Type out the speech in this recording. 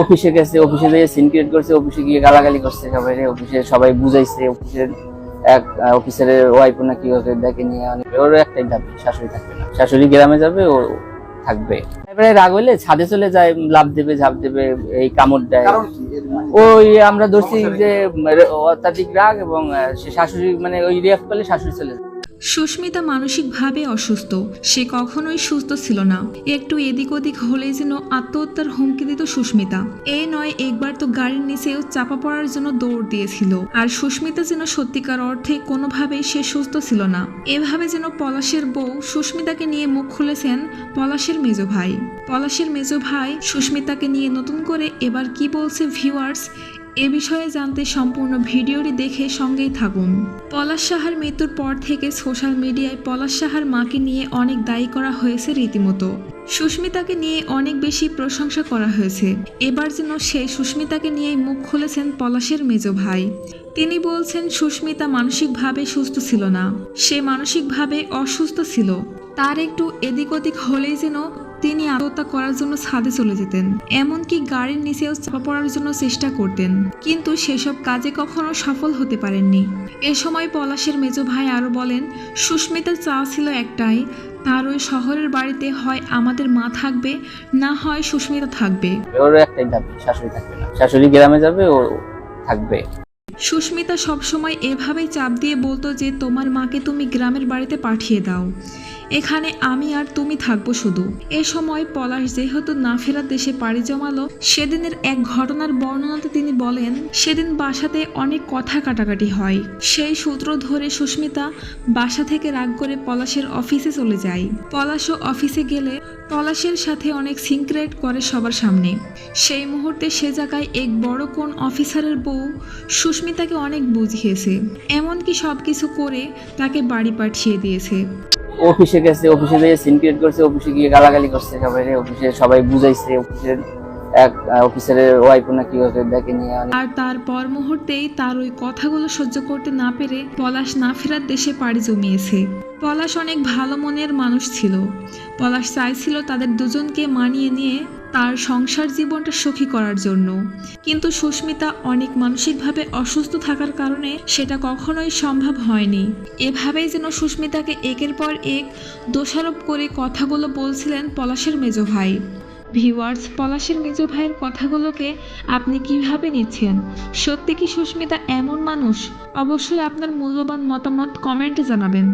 অফিসে গেছে অফিসে গিয়ে সিন ক্রিয়েট করছে অফিসে গিয়ে গালাগালি করছে সবাই অফিসে সবাই বুঝাইছে অফিসের এক অফিসারের ওয়াইফ না কি ওকে দেখে নিয়ে অনেক ওর একটাই দাবি শাশুড়ি থাকবে না। শাশুড়ি গ্রামে যাবে ও থাকবে। এবারে রাগ হইলে ছাদে চলে যায় লাভ দেবে ঝাঁপ দেবে এই কামড় দেয়? ওই আমরা ধরছি যে অত্যাধিক রাগ এবং সে শাশুড়ি মানে ওই রিয়াক্ট করলে শাশুড়ি চলে যায়। সুস্মিতা মানসিকভাবে অসুস্থ। সে কখনোই সুস্থ ছিল না। একটু এদিক ওদিক হলেই যেন আত্মহত্যার হুমকি দিত সুস্মিতা। এই নয়, একবার তো গাড়ির নিচেও চাপা পড়ার জন্য দৌড় দিয়েছিল। আর সুস্মিতা যেন সত্যিকার অর্থে কোনোভাবেই সে সুস্থ ছিল না। এভাবে যেন পলাশের বউ সুস্মিতাকে নিয়ে মুখ খুলেছেন পলাশের মেজো ভাই। পলাশের মেজো ভাই সুস্মিতাকে নিয়ে নতুন করে এবার কি বলছে ভিউয়ার্স এ বিষয়ে জানতে সম্পূর্ণ ভিডিওটি দেখে সঙ্গেই থাকুন। পলাশ সাহার মৃত্যুর পর থেকে সোশ্যাল মিডিয়ায় পলাশ সাহার মাকে নিয়ে অনেক দায়ী করা হয়েছে রীতিমতো। সুস্মিতাকে নিয়ে অনেক বেশি প্রশংসা করা হয়েছে। এবার যেন সে সুস্মিতাকে নিয়েই মুখ খুলেছেন পলাশের মেজ ভাই। তিনি বলছেন, সুস্মিতা মানসিকভাবে সুস্থ ছিল না। সে মানসিকভাবে অসুস্থ ছিল। তার একটু এদিক ওদিক হলেই যেন তিনি আত্মহত্যা করার জন্য ছাদে চলে যেতেন এমনকি গাড়ির নিচেও চাপা পড়ার জন্য চেষ্টা করতেন। কিন্তু সেসব কাজে কখনো সফল হতে পারেননি। এ সময় পলাশের মেজ ভাই আরও বলেন সুস্মিতার চাওয়া ছিল একটাই তার ওই শহরের বাড়িতে হয় আমাদের মা থাকবে না হয় সুস্মিতা থাকবে। ওর একটাই দাবি শাশুড়ি থাকবে না। শাশুড়ি গ্রামে যাবে ও থাকবে। সুস্মিতা সবসময় এভাবেই চাপ দিয়ে বলতো যে তোমার মাকে তুমি গ্রামের বাড়িতে পাঠিয়ে দাও। এখানে আমি আর তুমি থাকব শুধু। এ সময় পলাশ যেহেতু না ফেরার দেশে পাড়ি জমালো, সেদিনের এক ঘটনার বর্ণনাতে তিনি বলেন, সেদিন বাসাতে অনেক কথা কাটাকাটি হয়। সেই সূত্র ধরে সুস্মিতা বাসা থেকে রাগ করে পলাশের অফিসে চলে যায়। পলাশও অফিসে গেলে পলাশের সাথে অনেক সিনক্রেট করে সবার সামনে। সেই মুহূর্তে সে জায়গায় এক বড় কোন অফিসারের বউ সুস্মিতাকে অনেক বুঝিয়েছে। এমনকি সব কিছু করে তাকে বাড়ি পাঠিয়ে দিয়েছে। অফিসে গেছে, অফিসে গিয়ে সিন ক্রিয়েট করছে, অফিসে গিয়ে গালাগালি করছে সবাই অফিসে সবাই বুঝাইছে, অফিসের এক অফিসারের ওয়াইফ না কি দেখে নিয়ে আর তার পর মুহূর্তেই তার ওই কথাগুলো সহ্য করতে না পেরে পলাশ না ফেরার দেশে পাড়ি জমিয়েছে। পলাশ অনেক ভালো মনের মানুষ ছিল। পলাশ চাইছিল তাদের দুজনকে মানিয়ে নিয়ে তার সংসার জীবনটা সুখী করার জন্য। কিন্তু সুস্মিতা অনেক মানসিকভাবে অসুস্থ থাকার কারণে সেটা কখনোই সম্ভব হয়নি। এভাবেই যেন সুস্মিতাকে একের পর এক দোষারোপ করে কথাগুলো বলছিলেন পলাশের মেজ ভাই। ভিউয়ার্স, পলাশের মেজ ভাইয়ের কথাগুলোকে আপনি কীভাবে নিচ্ছেন? সত্যি কি সুস্মিতা এমন মানুষ? অবশ্যই আপনার মূল্যবান মতামত কমেন্টে জানাবেন।